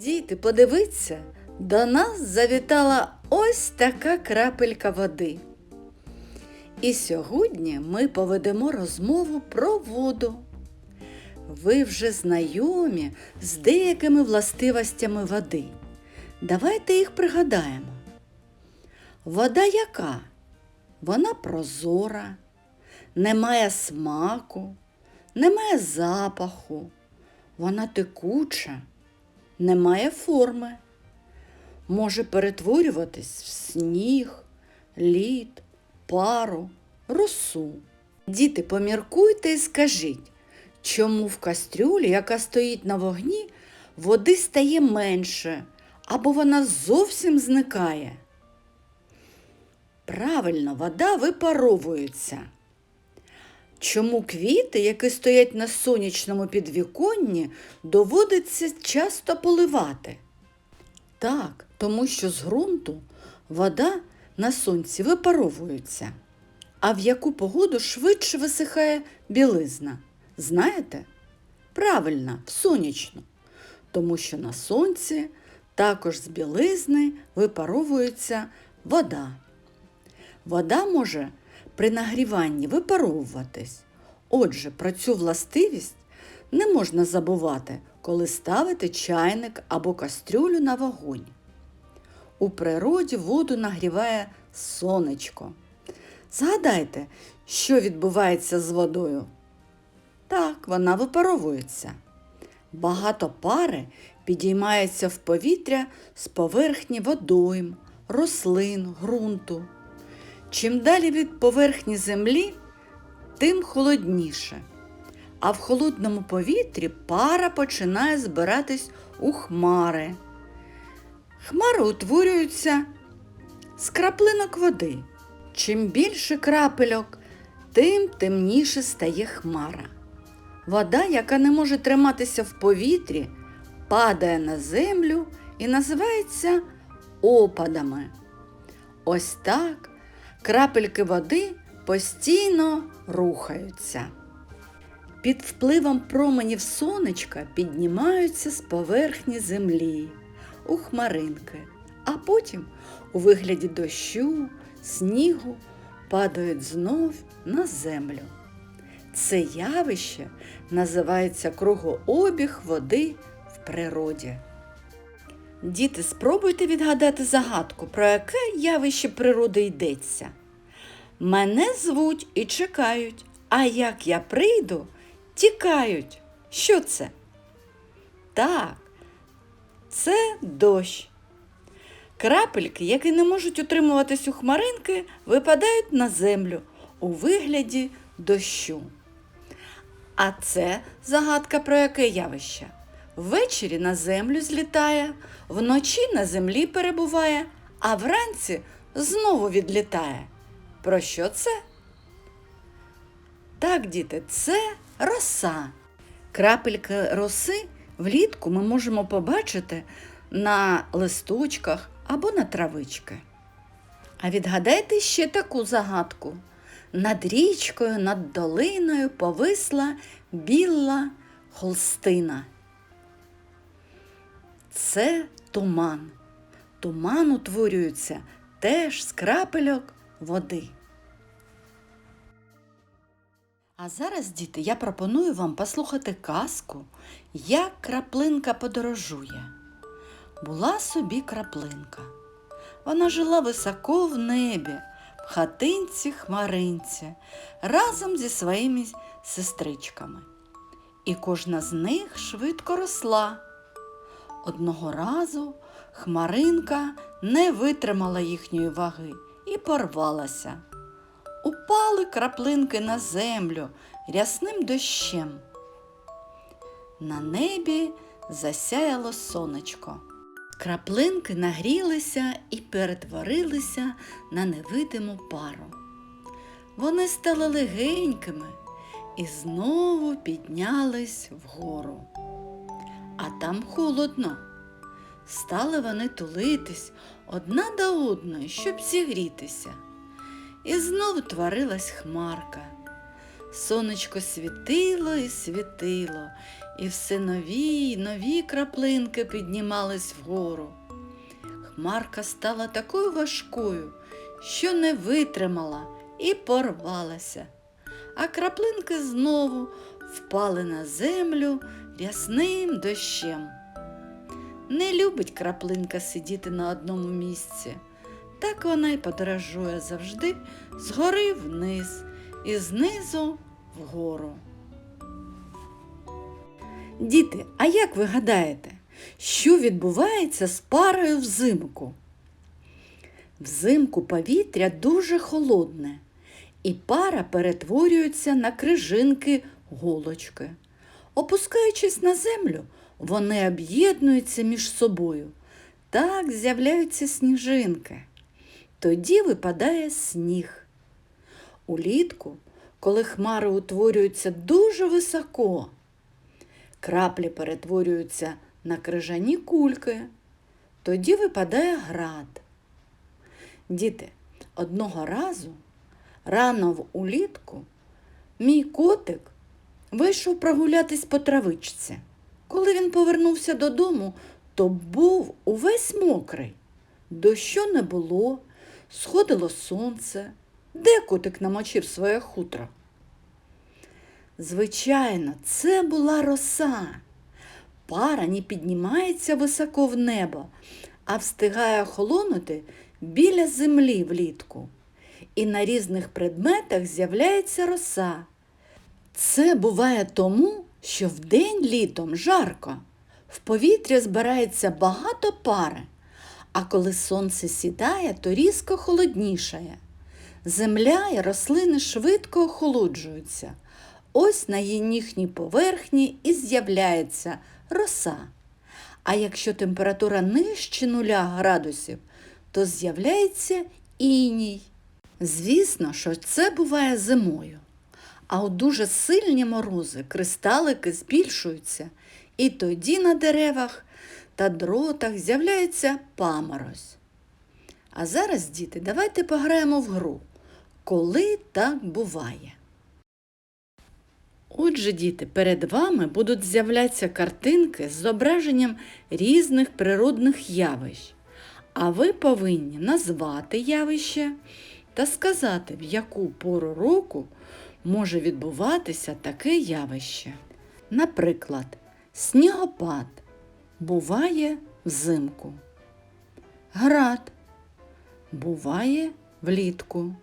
Діти, подивіться, до нас завітала ось така крапелька води. І сьогодні ми поведемо розмову про воду. Ви вже знайомі з деякими властивостями води. Давайте їх пригадаємо. Вода яка? Вона прозора, не має смаку, не має запаху, вона текуча, не має форми, може перетворюватись в сніг, лід, пару, росу. Діти, поміркуйте і скажіть, чому в кастрюлі, яка стоїть на вогні, води стає менше або вона зовсім зникає? Правильно, вода випаровується. Чому квіти, які стоять на сонячному підвіконні, доводиться часто поливати? Так, тому що з ґрунту вода на сонці випаровується. А в яку погоду швидше висихає білизна? Знаєте? Правильно, в сонячну. Тому що на сонці також з білизни випаровується вода. Вода може при нагріванні випаровуватись. Отже, про цю властивість не можна забувати, коли ставити чайник або кастрюлю на вогонь. У природі воду нагріває сонечко. Згадайте, що відбувається з водою. Так, вона випаровується. Багато пари підіймається в повітря з поверхні водойм, рослин, ґрунту. Чим далі від поверхні землі, тим холодніше. А в холодному повітрі пара починає збиратись у хмари. Хмари утворюються з краплинок води. Чим більше крапельок, тим темніше стає хмара. Вода, яка не може триматися в повітрі, падає на землю і називається опадами. Ось так крапельки води постійно рухаються. Під впливом променів сонечка піднімаються з поверхні землі у хмаринки, а потім у вигляді дощу, снігу падають знов на землю. Це явище називається кругообіг води в природі. Діти, спробуйте відгадати загадку, про яке явище природи йдеться. Мене звуть і чекають, а як я прийду, тікають. Що це? Так, це дощ. Крапельки, які не можуть утримуватись у хмаринки, випадають на землю у вигляді дощу. А це загадка про яке явище? Ввечері на землю злітає, вночі на землі перебуває, а вранці знову відлітає. Про що це? Так, діти, це роса. Крапельки роси влітку ми можемо побачити на листочках або на травички. А відгадайте ще таку загадку. Над річкою, над долиною повисла біла холстина. Це туман. Туман утворюється теж з крапельок води. А зараз, діти, я пропоную вам послухати казку, як краплинка подорожує. Була собі краплинка. Вона жила високо в небі, в хатинці хмаринці, разом зі своїми сестричками. І кожна з них швидко росла. Одного разу хмаринка не витримала їхньої ваги і порвалася. Упали краплинки на землю рясним дощем. На небі засяяло сонечко. Краплинки нагрілися і перетворилися на невидиму пару. Вони стали легенькими і знову піднялись вгору. А там холодно. Стали вони тулитись одна до одної, щоб зігрітися. І знову творилась хмарка. Сонечко світило і світило, і все нові й нові краплинки піднімались вгору. Хмарка стала такою важкою, що не витримала і порвалася, а краплинки знову впали на землю рясним дощем. Не любить краплинка сидіти на одному місці. Так вона й подорожує завжди згори вниз і знизу вгору. Діти, а як ви гадаєте, що відбувається з парою взимку? Взимку повітря дуже холодне, і пара перетворюється на крижинки голочки. Опускаючись на землю, вони об'єднуються між собою. Так з'являються сніжинки. Тоді випадає сніг. Улітку, коли хмари утворюються дуже високо, краплі перетворюються на крижані кульки, тоді випадає град. Діти, одного разу, рано в улітку, мій котик вийшов прогулятись по травичці. Коли він повернувся додому, то був увесь мокрий. Дощу не було, сходило сонце. Де котик намочив своє хутро? Звичайно, це була роса. Пара не піднімається високо в небо, а встигає охолонути біля землі влітку. І на різних предметах з'являється роса. Це буває тому, що вдень літом жарко, в повітрі збирається багато пари, а коли сонце сідає, то різко холоднішає. Земля і рослини швидко охолоджуються. Ось на їхній поверхні і з'являється роса. А якщо температура нижче нуля градусів, то з'являється іній. Звісно, що це буває зимою. А у дуже сильні морози кристалики збільшуються, і тоді на деревах та дротах з'являється паморозь. А зараз, діти, давайте пограємо в гру. Коли так буває. Отже, діти, перед вами будуть з'являтися картинки з зображенням різних природних явищ. А ви повинні назвати явище та сказати, в яку пору року може відбуватися таке явище. Наприклад, снігопад буває взимку. Град буває влітку,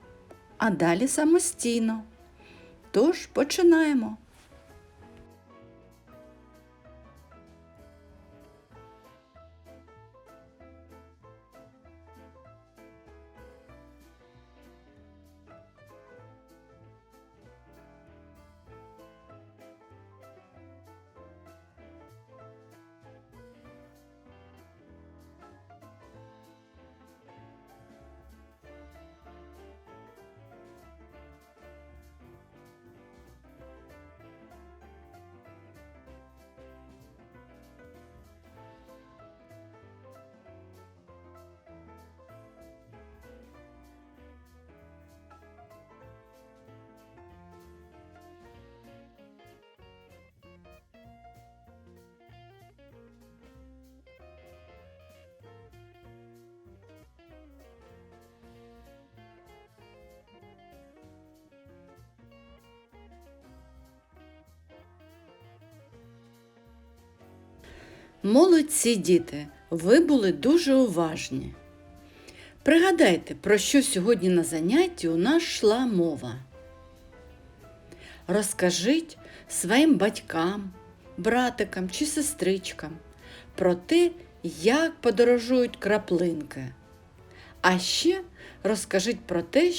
а далі самостійно. Тож починаємо. Молодці діти, ви були дуже уважні. Пригадайте, про що сьогодні на занятті у нас йшла мова. Розкажіть своїм батькам, братикам чи сестричкам про те, як подорожують краплинки. А ще розкажіть про те,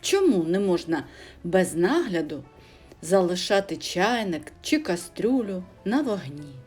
чому не можна без нагляду залишати чайник чи кастрюлю на вогні.